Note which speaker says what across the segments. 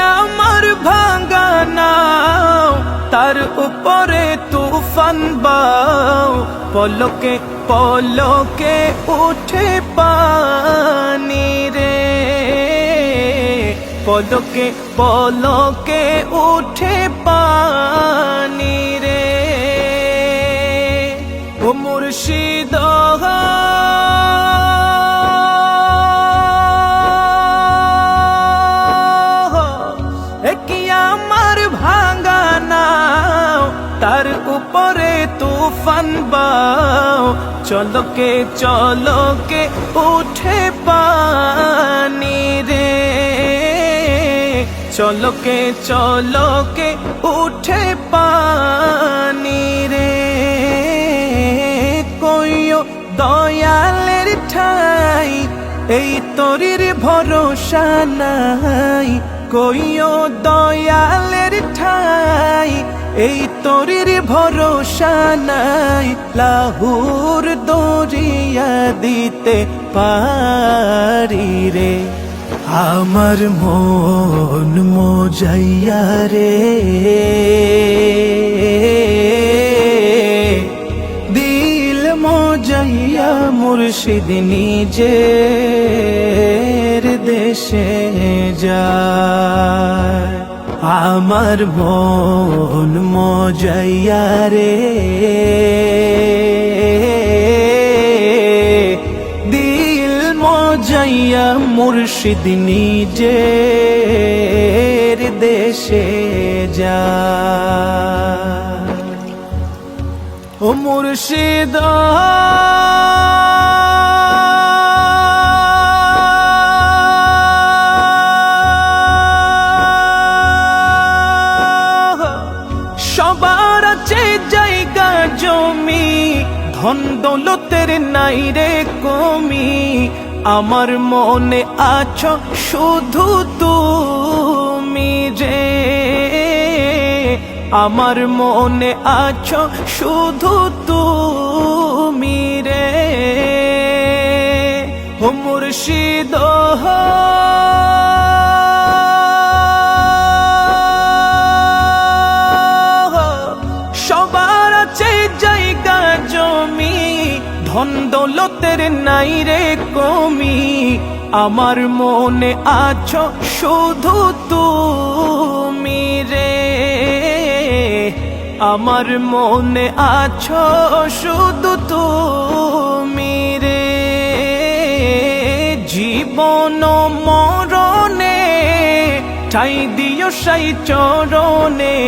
Speaker 1: আমার ভাঙা নাও? তার উপরে তুফান বাও। পলকে পলকে উঠে পানি। পলকে পলকে উঠে পানি রে। ও মুর্শিদ আমার ভাঙা নাও? তার উপরে তুফান বাও। চলকে চলকে উঠে পানি রে। চলকে চলকে উঠে পানি রে। কইও দয়ালের ঠাই, এই তরির ভরসা নাই। কইও দয়ালের ঠাই, এই তরির ভরসা নাই। লাহুর দরিয়া দিতে পারি রে। আমার মন মোজাইয়া রে। দিল মোজাইয়া মুর্শিদ নিজের দেশে যায়। আমার মন মোজাইয়া রে। মজাইয়া মুর্শিদ নিজের দেশে যায় ও মুর্শিদ, সবার আছে জায়গা জমি, ধন দৌলতের নাই রে কমি। আমার মনে আছো শুধু তুমি যে। আমার মনে আছো শুধু তুমি রে। মুর্শিদ সবার ধন দৌলতের নাই রে কমি, আমার মনে আছো শুধু তুমি রে। আমার মনে আছো শুধু তুমি রে। জীবন মরণে, ঠাই দিও সাই চরণে।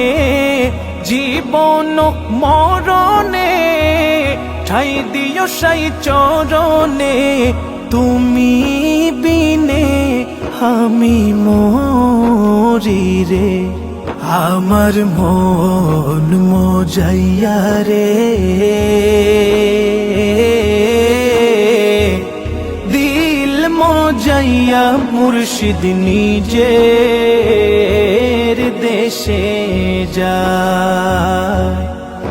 Speaker 1: জীবন মরণে ঠাই দিও সাই চরণে, তুমি বিনে আমি মরি রে। আমার মন মোজাইয়া রে। দিল মোজাইয়া মুর্শিদ নিজের দেশে যায়।